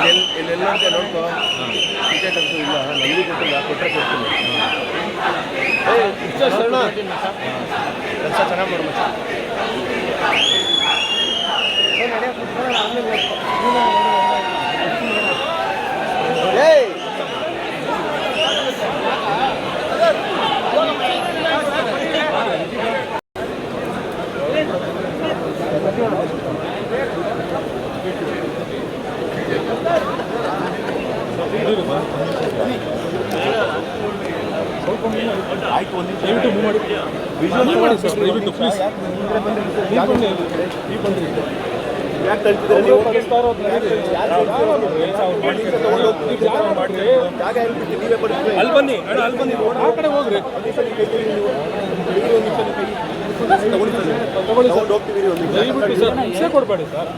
ಇಲ್ಲಿ ಇಲ್ಲೆಲ್ಲ ಅಂತ ನೋಡ್ಕೊ. ಟಿಕೆಟ್ ಅಂತೂ ಇಲ್ಲ ನನಗೂ ಕೊಟ್ಟಿಲ್ಲ ಕೊಟ್ಟರೆ ಕೊಡ್ತೀನಿ ಕೆಲಸ ಚೆನ್ನಾಗಿ ಮಾಡು ದಯವಿಟ್ಟು ಮೂವ್ ಮಾಡಿ ವಿಜುವಲ್ ಮಾಡಿ ಸರ್ ದಯವಿಟ್ಟು ಪ್ಲೀಸ್ ಯಾಕೆ ತಳ್ತಿದ್ದೀರ ನೀವು ಜಾಗ ಎಲ್ಲಿ ಬಿಟ್ಟು ನೀವೇ ಕೊಡಿಸ್ಬೇಕು ಅಲ್ಲಿ ಬನ್ನಿ ಅಣ್ಣ ಅಲ್ಲಿ ಬನ್ನಿ ಆ ಕಡೆ ಹೋಗ್ರಿ ತಗೊಳ್ಳಿ ಸರ್ ಒಂದು ನಿಮಿಷ. ದಯವಿಟ್ಟು ಸರ್ ಹಿಂಸೆ ಕೊಡಬೇಡಿ ಸರ್